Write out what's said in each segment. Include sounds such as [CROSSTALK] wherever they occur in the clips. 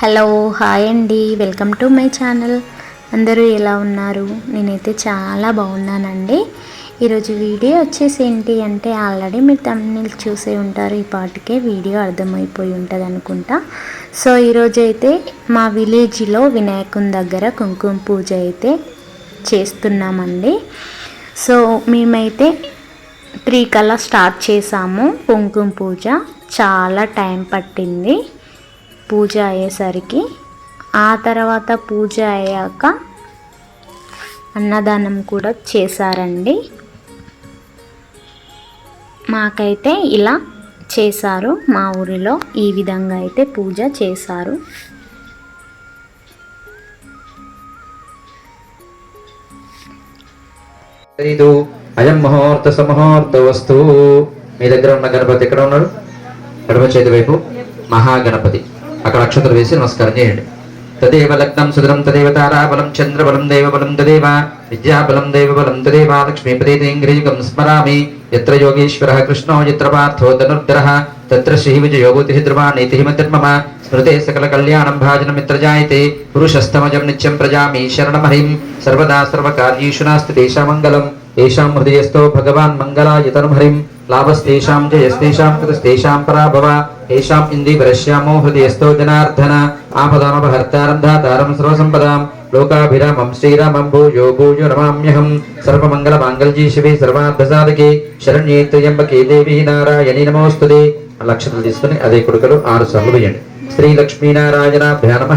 Hello hi అండి. Welcome to my channel. అందరూ ఎలా ఉన్నారు? నేనైతే చాలా బాగున్నానండి. ఈరోజు వీడియో వచ్చేసి ఏంటి అంటే ఆల్రెడీ మీరు తమిళ చూసే ఉంటారు. ఈ పాటికే వీడియో అర్థమైపోయి ఉంటుంది అనుకుంటా సో ఈరోజు అయితే మా విలేజ్లో వినాయకుని దగ్గర కుంకుమ పూజ అయితే చేస్తున్నామండి. సో మేమైతే త్రీ కల్లా స్టార్ట్ చేసాము. కుంకుమ పూజ చాలా టైం పట్టింది. పూజ అయ్యేసరికి ఆ తర్వాత పూజ అయ్యాక అన్నదానం కూడా చేశారండి. మాకైతే ఇలా చేశారు. మా ఊరిలో ఈ విధంగా అయితే పూజ చేశారు. ఇది అయం ముహూర్త సుముహూర్త వస్తువు మీ దగ్గర ఉన్న గణపతి ఎక్కడ ఉన్నాడు? ఎడమ చేతి వైపు మహాగణపతి. అక్కడ అక్షతలు వేసి నమస్కారం చేయండి. తదేవ లగ్నం సుదరం తదేవ తారాబలం చంద్రబలం దేవబలం తదేవ విద్యాబలం దేవబలం తదేవ లక్ష్మీపదేంగ్రీకం స్మరామి. ఎత్ర యోగేశ్వర కృష్ణో యత్ర పార్థో ధనుర్ధర. తత్ర శ్రీ విజయోగోతి ధ్రువా నీతి మమ స్మృతే సకల కళ్యాణం భాజన మిత్ర జాయతే పురుషస్తమజం నిత్యం ప్రజామి శరణమహిం. సర్వదా సర్వకార్యేషు నాస్తి దేశామంగళం ఏషాం హృదయస్థో భగవాన్ మంగళాయతను హరిం లాభస్తేషాం జయస్తేషాం కృతస్తేషాం పరాభవ ఏషాం ఇందీవరశ్యామో హృదయస్థో జనార్దన ఆపదామపహర్తారం ధాతారం సర్వసంపదాం లోకాభిరామం శ్రీరామం భూయో భూయో నమామ్యహం సర్వమంగళ మాంగళ్యే శివే సర్వార్థసాధకే శరణ్యే త్రయంబకే దేవి నారాయణి నమోస్తుతే లక్షలు తీసుకుని అదే కొడుకలు ఆరు సార్లు వేయండి శ్రీ లక్ష్మీనారాయణాభ్యా నమ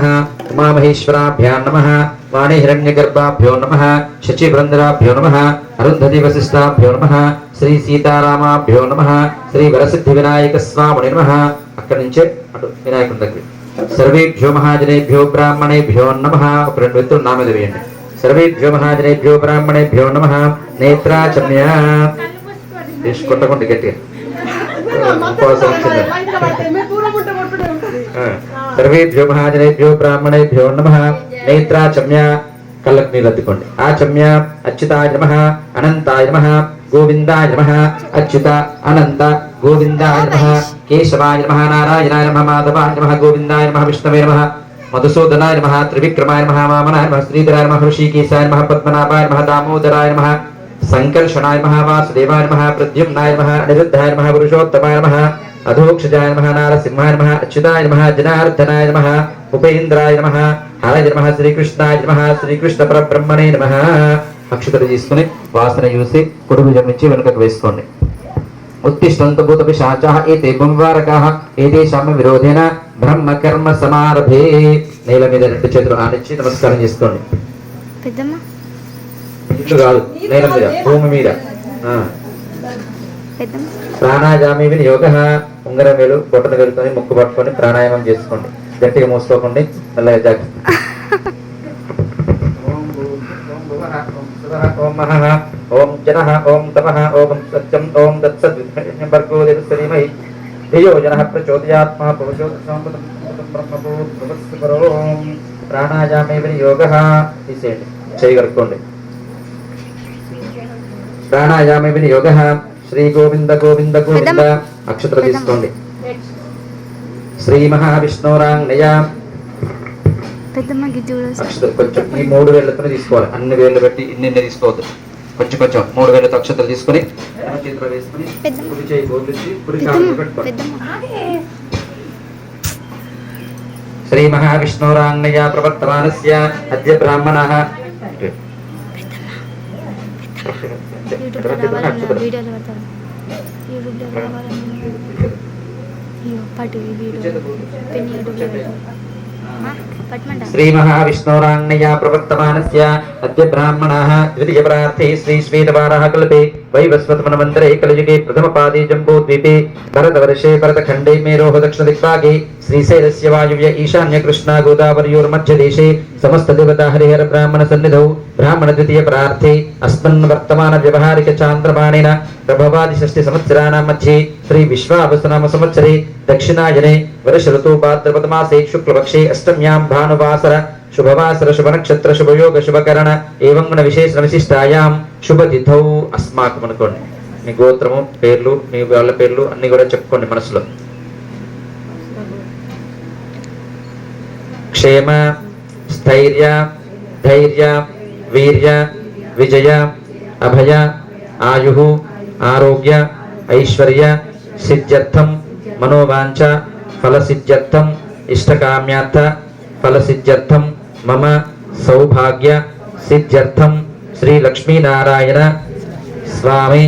ఉమామహేశ్వరాభ్యా నమ వాణి హిరణ్యగర్భాభ్యో నమ శచీబృందరాభ్యో నమ అరుంధతి వశిష్టాభ్యో నమ శ్రీ సీతారామాభ్యో నమ శ్రీ వరసిద్ధి వినాయక స్వామిని నమ అక్కడి నుంచే అటు వినాయకుని దగ్గర సర్వేభ్యో మహాజనేభ్యో బ్రాహ్మణేభ్యో నమ ఒక రెండు వ్యక్తులు నా మీద వేయండి. సర్వేభ్యో మహాజనేభ్యో బ్రాహ్మణేభ్యో నమ నేత్రాచమ్య. తీసి కొట్టకుండా గట్టిగా. [LAUGHS] ఉపవాసం సర్వేభ్యో మహాజనేభ్యో బ్రాహ్మణేభ్యో నమ. నేత్రా చమ్య కళ్ళకు నీళ్ళు అద్దుకోండి. ఆ చమ్య అచ్యుతాయ నమ అనంతాయ నమ గోవిందాయ నమ అచ్యుత అనంత గోవిందాయ నమ కేశవాయ నమ నారాయణాయ నమ మాధవాయ నమ గోవిందాయ నమ విష్ణవే నమ మధుసూదనాయ నమ త్రివిక్రమాయ నమ వామనాయ నమ శ్రీధరాయ నమ హృషికేశాయ నమ పద్మనాభాయ నమ దామోదరాయ నమ సంకర్షణాయ నమ వాసుదేవాయ నమ ప్రద్యుమ్నాయ నమ అనిరుద్ధాయ నమ పురుషోత్తమాయ నమ అధోక్షజాయ నమ నారసింహాయ నమ అచ్యుతాయ నమ జనార్దనాయ నమ ఉపేంద్రాయ నమ హరయ నమ శ్రీకృష్ణాయ నమ శ్రీకృష్ణ పరబ్రహ్మణే నమ. అక్షతలు తీసుకుని వాసన చూసి కుడి భుజం నుంచి వెనుకకు వేసుకోండి. ఉత్తిష్టంత భూత పిశాచాః ఏతే భూమివారకాః ఏతేషాం విరోధేన బ్రహ్మ కర్మ సమారభే. నేల మీద రెండు చేతులు ఆనిచ్చి నమస్కారం చేసుకోండి. పెద్దమ్మ. ఇల్లు కాదు నేల మీద భూమి మీద ఆ. యోగ ప్రాణాయామి వినియోగ ఉంగరం వేలు బొట్టను వేలుకొని ముక్కు పట్టుకొని ప్రాణాయామం చేసుకోండి. గట్టిగా మూసుకోకండి మళ్ళీ జాగ్రత్త. ఓం జన ఓం ఓం సత్యం ఓం ధియో ప్రచోదయాత్మా ప్రాణాయామే యోగ తీసేయండి. చేయగలుగుకోండి ప్రాణాయామే వినియోగ శ్రీ గోవింద గోవింద. గోవింద అక్షత్ర తీసుకోండి శ్రీ మహావిష్ణురాంగయ అక్షతలు కొంచెం ఈ మూడు వేళ్ళతో తీసుకోవాలి. అన్ని వేళ్ళు పెట్టి ఇన్ని తీసుకోవద్దు. కొంచెం కొంచెం మూడు వేళ్ళతో అక్షతలు తీసుకొని ఎడమ చేతిలో వేసుకొని పెద్దమ్మ. కుడి చేయి గోర్లిచ్చి కుడి కాలు పెట్టుకోండి పెద్దమ్మ. శ్రీ మహావిష్ణురాంగయ ప్రవర్తమానస్య అద్య బ్రాహ్మణः. యూట్యూబ్లో రావాలన్నా వీడియోలు పెడతారు. యూట్యూబ్లో రావాలన్నా ఈ వీడియో పెన్ యూట్యూబ్లో పట్టమంట శ్రీ మహావిష్ణురాంగయ ప్రవర్తమానస్య అద్య బ్రాహ్మణः ద్వితీయ ప్రార్థే శ్రీ శ్వేతవారः కల్పే. వైవస్వతమనమంతరే కలియుగే ప్రథమ పాదే జంబూద్వీపే భరతవర్షే భరతఖండే మేరోः దక్షిణదిక్పాగే శ్రీశైలस्य వాయువ్య ఈశాన్య కృష్ణా గోదావరియోర్మధ్యదేశే సమస్త దేవతా హరిహర బ్రాహ్మణ సన్నిధౌ బ్రాహ్మణ ద్వితీయ ప్రార్థే అస్మన్ వర్తమాన వ్యవహారిక చాంద్రమాణేన శుభవాసర శుభనక్షత్ర శుభయోగ శుభకరణ ఏవం గుణ విశేషణ విశిష్టాయాం శుభతిథౌ అస్మాకం అనుకోండి మీ గోత్రము పేర్లు మీ వాళ్ళ పేర్లు అన్ని కూడా చెప్పుకోండి మనసులో. క్షేమ స్థైర్య ధైర్య వీర్య విజయ అభయ ఆయు ఆరోగ్య ఐశ్వర్య సిద్ధ్యర్థం మనోవాంఛ ఫలసిద్ధ్యర్థం ఇష్టకామ్యార్థ ఫలసిద్ధ్యర్థం మమ సౌభాగ్య సిద్ధ్యర్థం శ్రీ లక్ష్మీనారాయణ స్వామి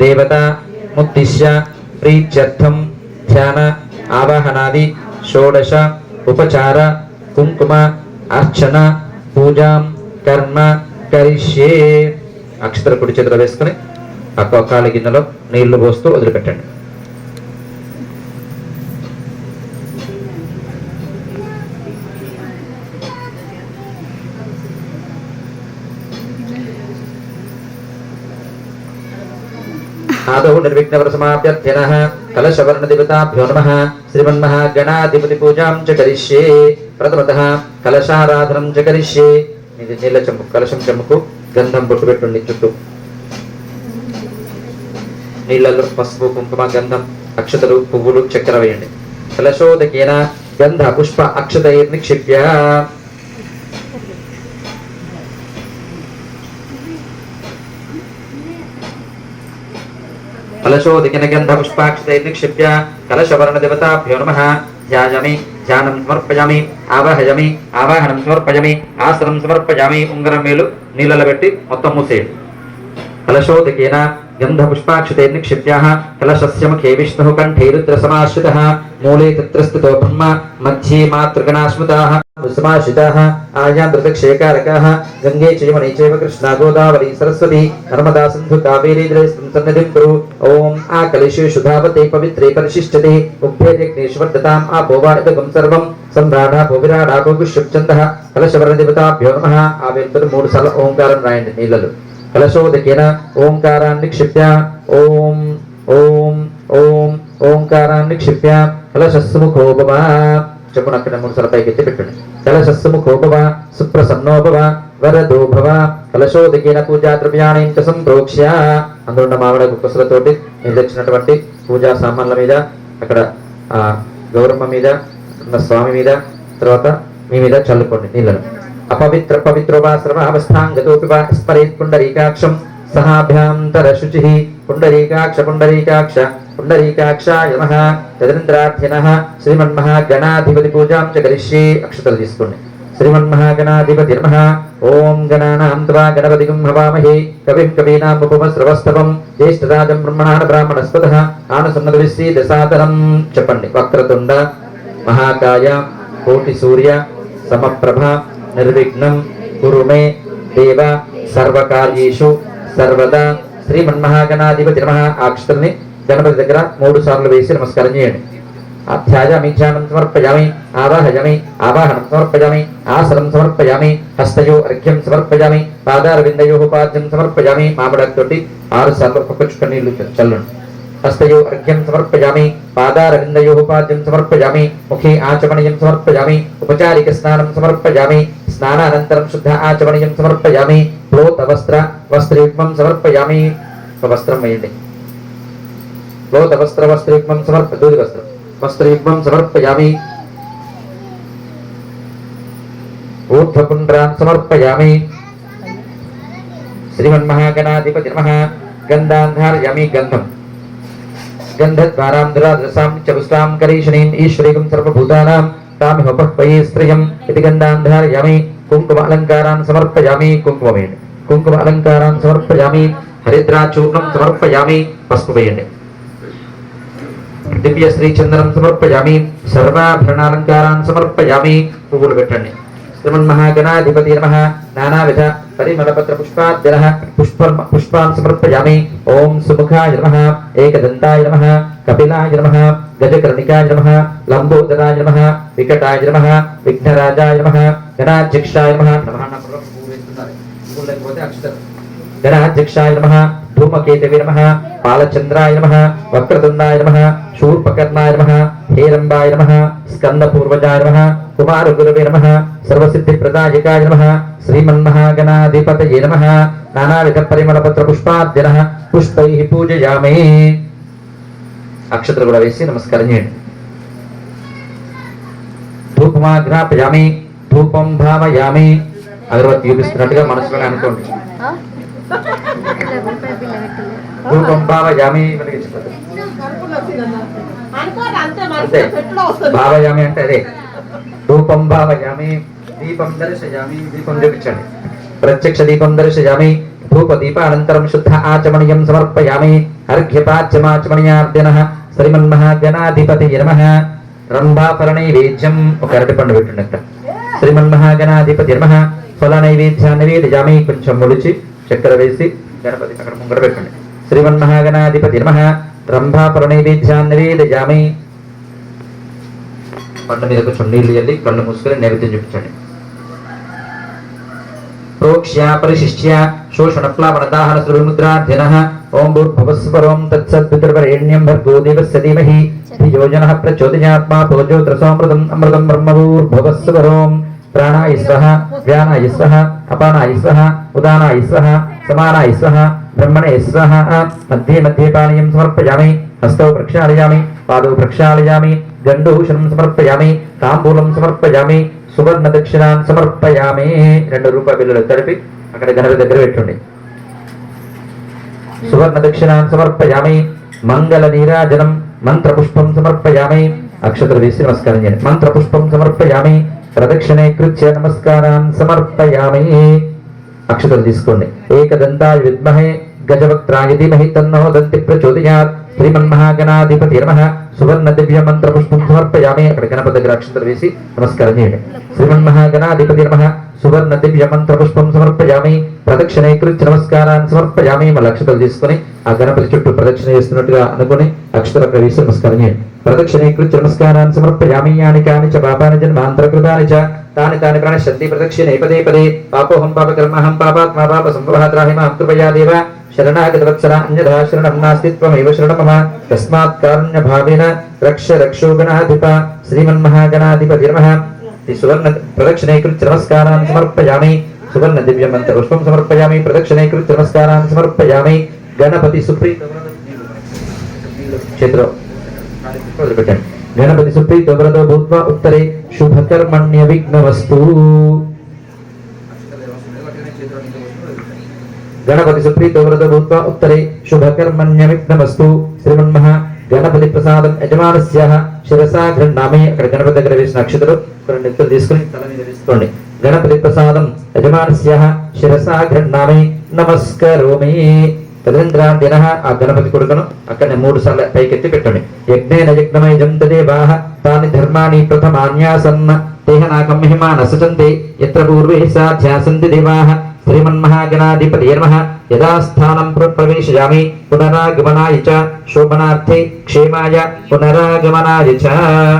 దేవత ముద్దిశ్య ప్రీత్యర్థం ధ్యాన ఆవాహనాది షోడశ ఉపచార కుంకుమ అర్చన పూజాం కర్మ కరిష్యే అక్షతర కుడి చేతులు వేసుకుని ఆ కాలి గిన్నెలో నీళ్ళు పోస్తూ వదిలిపెట్టండి. ఆదౌ నిర్విఘ్నవరసమాప్యర్థినः కలశవర్ణదేవతాభ్యో నమ శ్రీమన్మహాగణాధిపతి పూజాం చ కరిష్యే ప్రథమత కలశారాధనం చ కరిష్యే ఇది నీళ్ళ చెంపు కలశం చెంపుకు గంధం బొట్టు పెట్టుండి చుట్టూ. నీళ్ళలో పసుపు కుంకుమ గంధం అక్షతలు పువ్వులు చక్కెర వేయండి. కలశోదకేన గంధ పుష్ప అక్షతైర్ నిక్షిప్య. కలశోదికిన గంధ పుష్పాక్షతైర్ నిక్షిప్య కలశవర్ణ దేవతాభ్యో ధ్యానం సమర్పయామి ఆవాహయామి ఆవాహనం సమర్పయామి ఆసనం సమర్పయామి ఉంగరం మేలు నీళ్ళలో పెట్టి మొత్తం మూసేయండి। కలశోదికేన గంధపుష్పాక్షతే నిక్షిప్యాः కలశస్య ముఖే విష్ణుः కంఠే రుద్రసమాశ్రితः మూలే తత్ర స్థితో బ్రహ్మ మధ్యే మాతృగణాశ్ముతాः సమాశ్రితాः ఆయాదృతక్షేకారకాः గంగే చ యమునే చైవ కృష్ణా గోదావరి సరస్వతి నర్మదా సింధు కావేరీ ద్రవిస్తం సన్నిధిం కురు ఓం ఆ కలశే శుధావతే పవిత్రే పరిశిష్టతే ఉభ్యేజ్ఞేశ్వర్దతాం ఆ భోవాయుధకం సర్వం సంభ్రాఢాపో విరాడాపో గుష్యుప్చందః కలశవర్ణదేవతాభ్యో నమః ఆ వెలుతురు మూడు సార్లు ఓంకారం రాయండి నీళ్ళలో కలశోదకేన ఓంకారాన్ని క్షిప్య ఓం ఓం ఓం ఓంకారాన్ని క్షిప్య కలశస్సుముఖోపవ చెప్పును అక్కడ మూడు సార్లు పైకి ఎత్తి పెట్టండి. కలశస్సుముఖోపవ సుప్రసన్నోపవ వరదో భవ. కలశోదకేన పూజా ద్రవ్యాన్ని ఇంత సంప్రోక్ష్య. అందులో మామిడ మామిడి కుక్కసులతోటి తెచ్చినటువంటి పూజా సామాన్ల మీద అక్కడ ఆ గౌరమ్మ మీద ఉన్న స్వామి మీద తర్వాత మీ మీద చల్లుకోండి నీళ్ళను. అపవిత్ర పవిత్ర వా సర్వావస్థాంగతోపి వా స్మరేత్ పుండరీకాక్షం సహాభ్యాంతర శుచి పుండరీకాక్ష పుండరీకాక్ష పుండరీకాక్షాయ నమః తదనంతరాధ్యనః శ్రీమన్మహాగణాధిపతి పూజాం చ కరిష్యే అక్షతలు తీసుకోండి శ్రీమన్మహాగణాధిపతి నమః ఓం గణానాం త్వా గణపతిగం హవామహే కవిం కవీనాముపమస్రవస్తవం జ్యేష్ఠరాజం బ్రహ్మణాన బ్రాహ్మణస్పదః ఆనసన్నదవిశ్రీ దశాతరం చెప్పండి వక్రతుండ మహాకాయ కోటి సూర్య సమప్రభ నిర్విఘ్నం కురు మే దేవ సర్వకార్యేషు సర్వదా శ్రీమన్మహాగణాధిపతి నమ అక్షరాన్ని గణపతి దగ్గర మూడు సార్లు వేసి నమస్కారం చేయండి. అధ్యాయామి ధ్యానం సమర్పయామి ఆవాహయామి ఆవాహనం సమర్పయామి ఆసనం సమర్పయామి హస్తయో అర్ఘ్యం సమర్పయామి పాదారవిందయో పాద్యం సమర్పయామి మామిడాకుతోటి ఆరు సార్లు ఒక్కొక్క నీళ్ళు చల్లండి. హస్తయో అర్ఘ్యం సమర్పయామి పాదారవిందయో పాద్యం సమర్పయామి ముఖే ఆచమనీయం సమర్పయామి ఉపచారిక స్నానం సమర్పయామి స్నానానంతరం శుద్ధ ఆచమనీయం సమర్పయామి ప్లోత వస్త్ర వస్త్రయుగ్మం సమర్పయామి. ఒక వస్త్రం వేయండి. ప్లోత వస్త్ర వస్త్రయుగ్మం సమర్ప దూది వస్త్రం. వస్త్రయుగ్మం సమర్పయామి. ఊర్ధ్వపుండ్రాన్ సమర్పయామి. శ్రీమన్మహాగణాధిపతి నమ గంధాంధారయామి గంధం. గంధద్వారాం గంధద్వారాంధ్రాదృశాం చపుష్టాం కరీషణీం ఈశ్వరీకం సర్వభూతానాం. తామిహ పక్వయే శ్రియం ఇది గంధాంధారయామి కుంకుమ అలంకారాన్ని సమర్పయామి. కుంకుమ వేయండి కుంకుమ అలంకారాన్ని సమర్పయామి. హరిద్రాచూర్ణం సమర్పయామి. పసుపు వేయండి దివ్య శ్రీచందనం సమర్పయామి. సర్వాభరణాలంకారాన్ని సమర్పయామి. పువ్వులు పెట్టండి. శ్రీమన్మహాగణాధిపతి నమ నానావిధ పరిమళపత్ర పుష్పాద్యన పుష్ప పుష్పాన్ సమర్పయామి ఓం సుముఖాయ నమ ఏకదంతాయ నమ కపిలాయ నమ గజకర్ణికాయ నమ లంబోదరాయ నమ వికటాయ నమ విఘ్నరాజాయ నమ గణాధ్యక్షాయ నమ గణాధ్యక్షాయ నమ ధూమకేతవే నమ బాలచంద్రాయ నమ వక్రతుండాయ నమ శూర్పకర్ణాయ నమ హేరంబాయ నమ స్కందపూర్వజాయ నమ కుమారగురవే నమ సర్వసిద్ధిప్రదాయకాయ నమ శ్రీమన్మహాగణాధిపతయే నమ నానావిధ పరిమళపత్ర పుష్పాద్యన పుష్పై పూజయామే. అక్షతలు కూడా వేసి నమస్కారం చేయండి. ధూపమాఘ్రాపయామి ధూపం భావయామి అగరవతి చూపిస్తున్నట్టుగా మనసులోనే అనుకోండి. ధూపం భావయామి వెలిగించబడ్డది. అంతే భావయామి అంటే అదే రూపం భావయామి దీపం దర్శయామి దీపం చూపించండి ప్రత్యక్ష దీపం దర్శయామి ధూప దీప అనంతరం శుద్ధ ఆచమనీయం సమర్పయామి అర్ఘ్యపాచ్యమాచమనీయార్జన శ్రీమన్మహాగణాధిపతి నమ. రంభాఫలనైవేద్యం ఒక అరటి పండు పెట్టండి. అక్కడ శ్రీమన్మహాగణాధిపతి నమ. ఫల నైవేద్యాన్ని నివేదయామి కొంచెం ముడిచి చక్కెర వేసి గణపతి అక్కడ ముంగడ పెట్టండి. శ్రీమన్మహాగణాధిపతి నమ రంభాఫల నైవేద్యాన్ని నివేదయామి పండు మీద కొంచెం నీళ్ళు చల్లి కళ్ళు మూసుకొని నైవేద్యం చూపించండి. ప్రోక్ష్య పరిశిష్య శోషణ ప్లావన దాహన సురముద్రాధ్యన ఓం భూర్భువస్వరోం తత్సద్వితుర్వరేణ్యం భర్గో దేవస్య ధీమహి ధియో జనః ప్రచోదయాత్మా భోజోత్రసోమృతం అమృతం బ్రహ్మభూర్భువస్వరోం ప్రాణాయ స్వః వ్యానాయ స్వః అపానాయ బ్రహ్మణేస్సహ ఉదానాయ స్వః మధ్యే మధ్యే పానీయం సమర్పయామి హస్తౌ ప్రక్షాళయామి పాదౌ ప్రక్షాళయామి గండూషణం సమర్పయామి తాంబూలం సమర్పయామి సువర్ణ దక్షిణాన్ని సమర్పయామి. రెండు రూపాయ బిల్లులు తడిపి అక్కడ గణపతి దగ్గర పెట్టండి. సువర్ణ దక్షిణాన్ని సమర్పయామి మంగళ నీరాజనం మంత్రపుష్పం సమర్పయామి. అక్షతలు వేసి నమస్కారం చేయండి. మంత్రపుష్పం సమర్పయామి ప్రదక్షిణీకృత్య నమస్కారాన్ని సమర్పయామి. అక్షతలు తీసుకోండి. ఏకదంతాయ విద్మహే గజవక్త్రాయ ధీమహి తన్నో దంతి ప్రచోదయాత్. శ్రీమన్మహాగణాధిపతి నమ. సువర్ణ దివ్య మంత్ర పుష్పం సమర్పయామి అక్కడ గణపతి దగ్గర అక్షతలు వేసి నమస్కారం చేయండి. శ్రీమన్మహాగణాధిపతి నమ. సువర్ణ దివ్య మంత్ర పుష్పం సమర్పయామి ప్రదక్షిణే కృత్య నమస్కారాన్ని సమర్పయామి. మళ్ళీ అక్షతలు తీసుకుని ఆ గణపతి చుట్టూ ప్రదక్షిణ చేస్తున్నట్టుగా అనుకుని అక్షతలు అక్కడ వేసి నమస్కారం చేయండి. ప్రదక్షిణే కృత్య నమస్కారాన్ని సమర్పయామి. యాని కాని చ పాపాని జన్మాంతరకృతాని చ. తాని తాని ప్రణశ్యంతి ప్రదక్షిణే పదే పదే. పాపోహం పాపకర్మహం పాపాత్మా పాప సంభవః త్రాహి మాం కృపయా దేవ. శరణాగత వత్సర అన్యథా శరణం నాస్తి త్వమేవ శరణం మమ తస్మాత్ కారుణ్య భావేన రక్ష రక్షో గణాధిప శ్రీమన్మహాగణాధిపతి నమః ఈ సువర్ణ ప్రదక్షిణైకృత్య నమస్కారాన్ని సమర్పయామి సువర్ణ దివ్య మంత్ర పుష్పం సమర్పయామి ప్రదక్షిణైకృత్య నమస్కారాన్ని సమర్పయామి గణపతి సుప్రీత చేతిలో వదిలిపెట్టండి గణపతి సుప్రీత వరదో భూత్వా ఉత్తరే శుభకర్మణ్య విఘ్నవస్తు గణపతి సుప్రీత వరద గణపతి భూత్వా ఉత్తరే శుభకర్మణ్య విఘ్నవస్తు శ్రీమన్మః గణపతి ప్రసాదం యజమానస్య శిరసా గృహ్ణామి అక్కడ గణపతి దగ్గర వేసిన అక్షతలు కొన్ని నెత్తులు తీసుకుని తల మీద వేసుకోండి. గణపతి ప్రసాదం యజమానస్య। శిరసా గృహ్ణామి నమస్కరోమి। తదనంతరాంతిన ఆ గణపతి కొడుకును అక్కడ మూడు సార్లు పైకెత్తి పెట్టండి. యజ్ఞేన యజ్ఞమై జంతదేవాః తాని ధర్మాణి ప్రథమాన్యాసన్న. తేహ నాకం మహిమా నసచంతే యత్ర పూర్వే సాధ్యాసంతి దేవాహ శ్రీమన్మహాగణాధిపతి నమః యదా స్థానం ప్ర- ప్రవేశయామి పునరాగమనాయ చ శోభనార్థే క్షేమాయ పునరాగమనాయ చ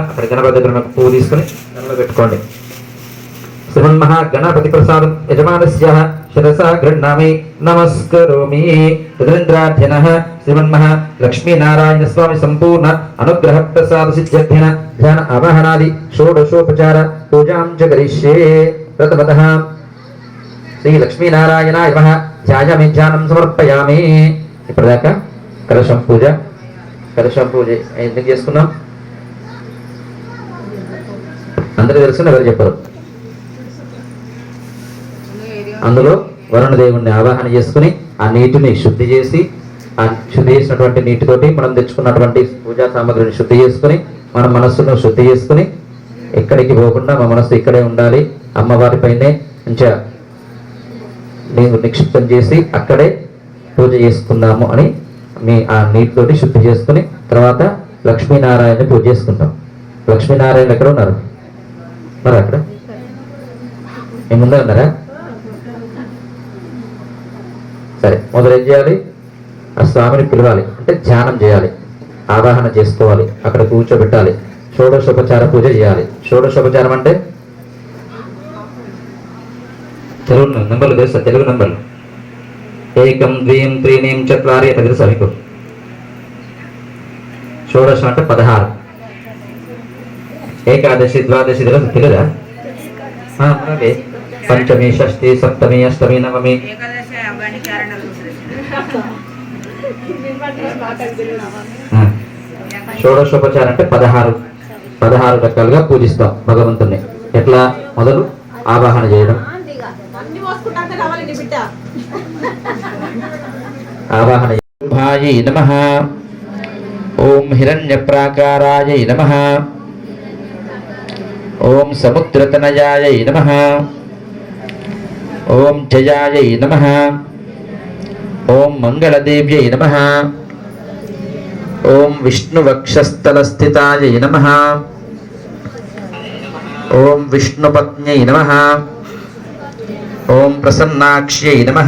అక్కడ గణపతి పువ్వు తీసుకుని దానిలో పెట్టుకోండి శ్రీమన్మహా గణపతి ప్రసాదం యజమానస్య శిరసా గృహ్ణామి నమస్కరోమి తదనంతరాధ్యన శ్రీమన్మహ లక్ష్మీనారాయణ స్వామి సంపూర్ణ అనుగ్రహ ప్రసాద సిద్ధ్యర్థిన ధ్యాన అవహనాది షోడశోపచార పూజాం చ కరిష్యే ప్రథమతః శ్రీ లక్ష్మీనారాయణాయ నమః ధ్యాయామి సమర్పయామి ఇప్పటిదాకా కలశం పూజ కలశం పూజ ఎందుకు చేసుకున్నాం అందరికీ తెలుసు ఎవరు చెప్పరు? అందులో వరుణ దేవుణ్ణి ఆవాహన చేసుకుని ఆ నీటిని శుద్ధి చేసి ఆ శుద్ధి చేసినటువంటి నీటితోటి మనం తెచ్చుకున్నటువంటి పూజా సామాగ్రిని శుద్ధి చేసుకుని మన మనస్సును శుద్ధి చేసుకుని ఎక్కడికి పోకుండా మా మనస్సు ఇక్కడే ఉండాలి. అమ్మవారి పైనే మంచిగా మేము నిక్షిప్తం చేసి అక్కడే పూజ చేసుకుందాము అని మీ ఆ నీటితోటి శుద్ధి చేసుకుని తర్వాత లక్ష్మీనారాయణ పూజ చేసుకుంటాం. లక్ష్మీనారాయణ ఎక్కడ ఉన్నారు? మరి అక్కడ? మీ ముందే ఉన్నారా? సరే మొదలు ఏం చేయాలి? ఆ స్వామిని పిలవాలి అంటే ధ్యానం చేయాలి ఆవాహన చేసుకోవాలి అక్కడ కూర్చోబెట్టాలి షోడశోపచార పూజ చేయాలి. షోడశోపచారం అంటే తెలుగు నంబర్లు తెలుసా? తెలుగు నంబర్లు. ఏకం ద్వయం త్రీణీం చత్వారి అట్లా తెలుసా మీకు షోడశం అంటే పదహారు. ఏకాదశి ద్వాదశి తెలుసు? తెలుదా అలాగే. పంచమి షష్ఠి సప్తమి అష్టమి నవమి. షోడశోపచారం అంటే పదహారు. పదహారు రకాలుగా పూజిస్తాం భగవంతుని ఎట్లా? మొదలు ఆవాహన చేయడం. ఆవాహనయ నమ. ఓం హిరణ్యప్రాకారాయ నమ. ఓం సముద్రతనయాయ నమ. ఓం జయాయ నమ. ఓం మంగళదేవ్యై నమ. ఓం విష్ణువక్షస్థలస్థితాయ నమ. ఓం విష్ణుపత్న్యై నమ. ఓం ప్రసన్నాక్ష్యై నమ.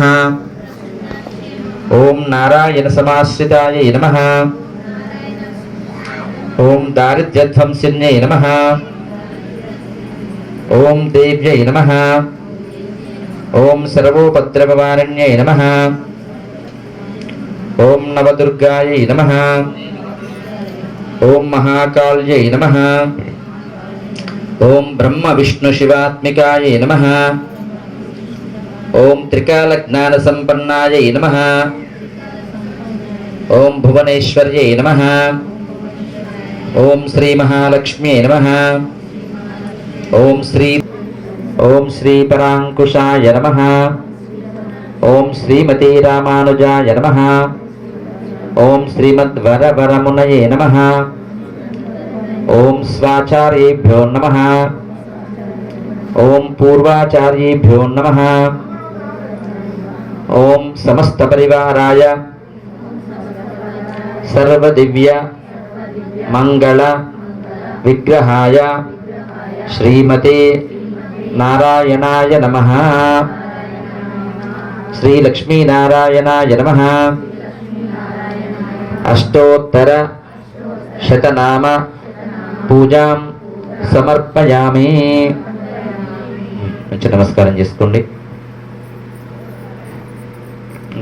ఓం నారాయణ సమాశ్రితాయ నమ. ఓం దారిద్ర్యధ్వంసిన్యై నమ. ఓం దేవ్యై నమ. ఓం సర్వోపద్రవవారణ్యై నమ. ఓం నవదుర్గాయై నమ. ఓం మహాకాళ్యై నమ. ఓం బ్రహ్మ విష్ణు శివాత్మికాయ నమ. ఓం త్రికాలజ్ఞాన సంపన్నాయ నమ ఓం భువనేశ్వర్యై నమ ఓం శ్రీ మహాలక్ష్మ్యై నమ ఓం శ్రీ ఓం శ్రీ పరాంకుశాయ నమ ఓం శ్రీమతి రామానుజాయ నమ ఓం శ్రీమద్వరవరమునయే నమ ఓం స్వాచార్యేభ్యో నమ ఓం పూర్వాచార్యేభ్యో నమ ఓం సమస్త పరివారాయ సర్వదివ్య మంగళ విగ్రహాయ శ్రీమతే నారాయణాయ నమ. శ్రీలక్ష్మీనారాయణాయ నమ. అష్టోత్తర శతనామ పూజాం సమర్పయామి. కొంచెం నమస్కారం చేసుకోండి.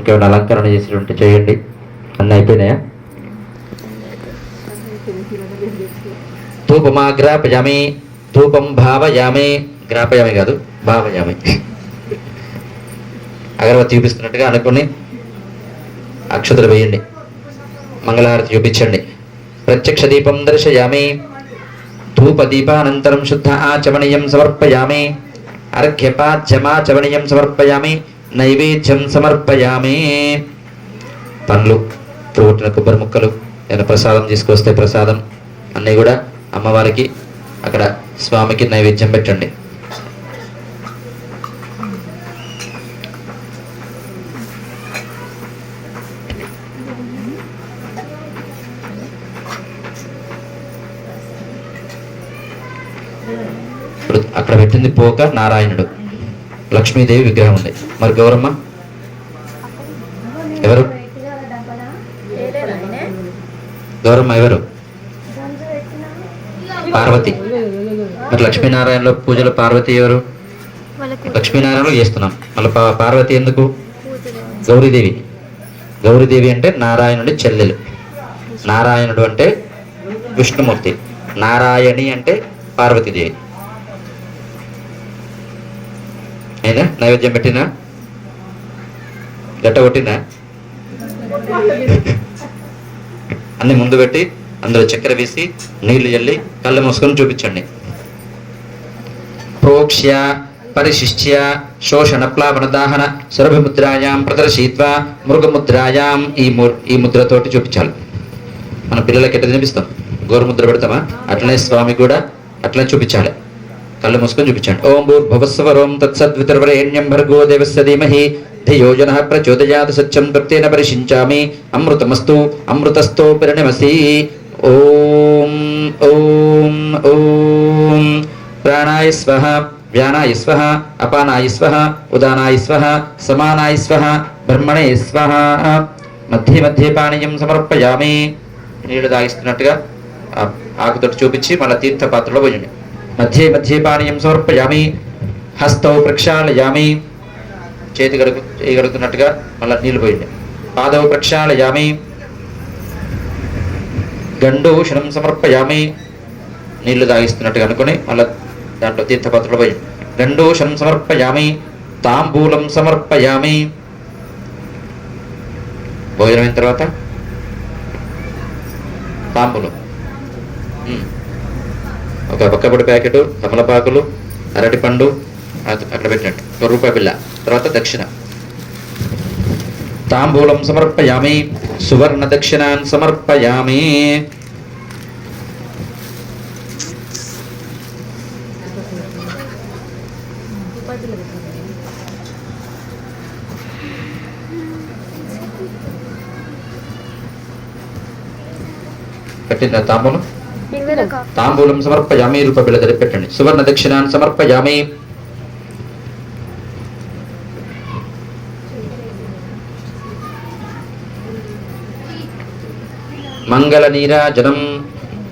ఇంకేమైనా అలంకరణ చేసి ఉంటే చేయండి. అన్నీ అయిపోయినాయా? ధూపమా గ్రాపయామి ధూపం భావయామి. గ్రాపయామి కాదు భావయామి. అగరబత్తి చూపిస్తున్నట్టుగా అనుకుని అక్షతలు వేయండి. మంగళహారతి చూపించండి. ప్రత్యక్ష దీపం దర్శయామి. ధూప దీపానంతరం శుద్ధ ఆచమనీయం సమర్పయామి. అర్ఘ్యపాధ్యమాచమనీయం సమర్పయామి. నైవేద్యం సమర్పయామే. పండ్లు పోటిన కొబ్బరి ముక్కలు ఏదైనా ప్రసాదం తీసుకొస్తే ప్రసాదం అన్నీ కూడా అమ్మవారికి అక్కడ స్వామికి నైవేద్యం పెట్టండి. ఇప్పుడు అక్కడ పెట్టింది పోక నారాయణుడు. లక్ష్మీదేవి విగ్రహం ఉంది. మరి గౌరమ్మ? ఎవరు? గౌరమ్మ ఎవరు? పార్వతి. మరి లక్ష్మీనారాయణలో పూజలో పార్వతి ఎవరు? లక్ష్మీనారాయణలో చేస్తున్నాం. మళ్ళీ పార్వతి ఎందుకు? గౌరీదేవి. గౌరీదేవి అంటే నారాయణుడి చెల్లెలు. నారాయణుడు అంటే విష్ణుమూర్తి. నారాయణి అంటే పార్వతీదేవి. అయినా నైవేద్యం పెట్టినా? గట్ట కొట్టినా అన్ని ముందు పెట్టి అందులో చక్కెర వేసి నీళ్ళు చల్లి కళ్ళు మూసుకొని చూపించండి. ప్రోక్ష్య పరిశిష్య శోషణ ప్లావన దాహన సురభిముద్రాయాం ప్రదర్శయిత్వా మృగముద్రాయాం ఈ ము ఈ ముద్రతోటి చూపించాలి. మన పిల్లలకి ఎట్లా తినిపిస్తాం? గోరుముద్ర పెడతామా? అట్లనే స్వామి కూడా అట్లనే చూపించాలి. కళ్ళు మూసుకొని చూపించండి. ఓం భూర్భువస్వరోం తత్సద్వితర్వరేణ్యం భర్గో దేవస్య ధీమహి. ధియోజన ప్రచోదయాత్ సత్యం తృప్తేన పరిశించామి. అమృతమస్తు అమృతస్థో పరిణమసి. ఓం ఓం ఓం. ప్రాణాయ స్వహ వ్యానాయ స్వహ అపానాయ స్వహ ఉదానాయ స్వహ సమానాయ స్వహ బ్రహ్మణే స్వహ మధ్య మధ్య పానీయం సమర్పయామి. నీళ్ళు తాగిస్తున్నట్టుగా ఆకుతోటి చూపించి మళ్ళీ తీర్థపాత్రలో పోయండి. మధ్య మధ్య పానీయం సమర్పయామి హస్తౌ ప్రక్షాళయామి చేతి గడుగు చేయి గడుగుతున్నట్టుగా మళ్ళీ నీళ్ళు పోయింది పాదవు ప్రక్షాళయామి గండూషణం సమర్పయామి నీళ్ళు తాగిస్తున్నట్టుగా అనుకుని మళ్ళీ దాంట్లో తీర్థపాత్రలు పోయి గండూషణం సమర్పయామి తాంబూలం సమర్పయామి భోజనం అయిన తర్వాత తాంబూలం ఒక పక్కపొడి ప్యాకెట్ తమలపాకులు అరటిపండు అక్కడ పెట్టినట్టు. ఒక రూపాయి బిల్ల తర్వాత దక్షిణ. తాంబూలం సమర్పయామి సువర్ణ దక్షిణాన్ సమర్పయామి. పెట్టిందా తాంబూలం? తాంబూలం సమర్పయామి రూపాయి బిల్ల దగ్గర పెట్టండి సువర్ణ దక్షిణాన్ సమర్పయామి. మంగళ నీరాజనం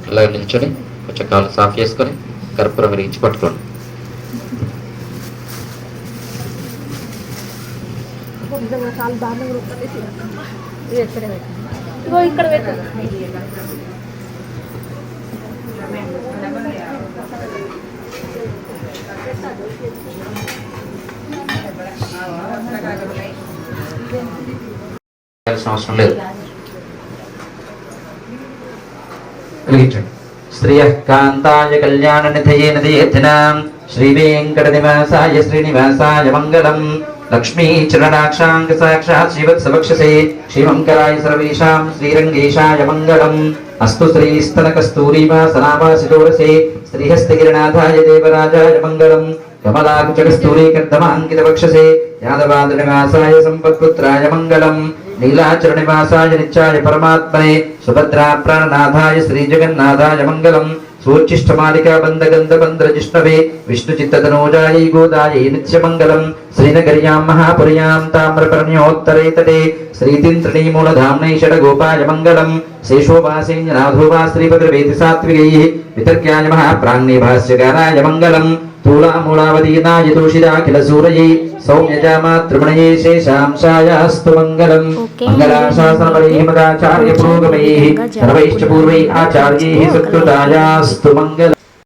ఇలా నిల్చొని కొంచెం కాలు సాఫ్ చేసుకొని కర్పూరం వెలిగించి పట్టుకోండి. ఇగో ఇక్కడ అవసరం లేదు వెలిగించండి శ్రియ కాంతాయ కళ్యాణ నిధయే నదయేతినాం శ్రీ వెంకట నివాసాయ శ్రీనివాసాయ మంగళం లక్ష్మీ చరణాక్షాంగ సాక్షాత్ శ్రీవత్సవక్షసే శ్రీమంకరాయ సర్వేషాం శ్రీరంగేశాయ మంగళం అస్తు శ్రీస్తన కస్తూరీవాసనామాసిదోరసే శ్రీహస్తగిరినాథాయ దేవరాజాయ మంగళం కమలాకుచకస్తూరీకర్ధమాంకిత వక్షసే యాదవాదనివాసాయ సంపత్పుత్రాయ మంగళం నీలాచరణివాసాయ నిత్యాయ పరమాత్మనే సుభద్రా ప్రాణనాథాయ శ్రీజగన్నాథాయ మంగళం సూర్చిష్టమాలికా బంధగంధ బంధ్ర జిష్ణవే విష్ణు చిత్తతనోజాయై గోదాయై నిత్యమంగళం శ్రీనగర్యాం మహాపుర్యాం తామ్రపర్ణ్యోత్తరే తటే శ్రీతింత్రిణీ మూలధామ్నై షడగోపాయ భాష్యకారాయ మంగళం. శేషాంశాయాస్తు. మంగళాశాసనపరైః మదాచార్య పురోగమైః సర్వైశ్చ పూర్వై ఆచార్యైः సత్కృతాయాస్తు మంగళం.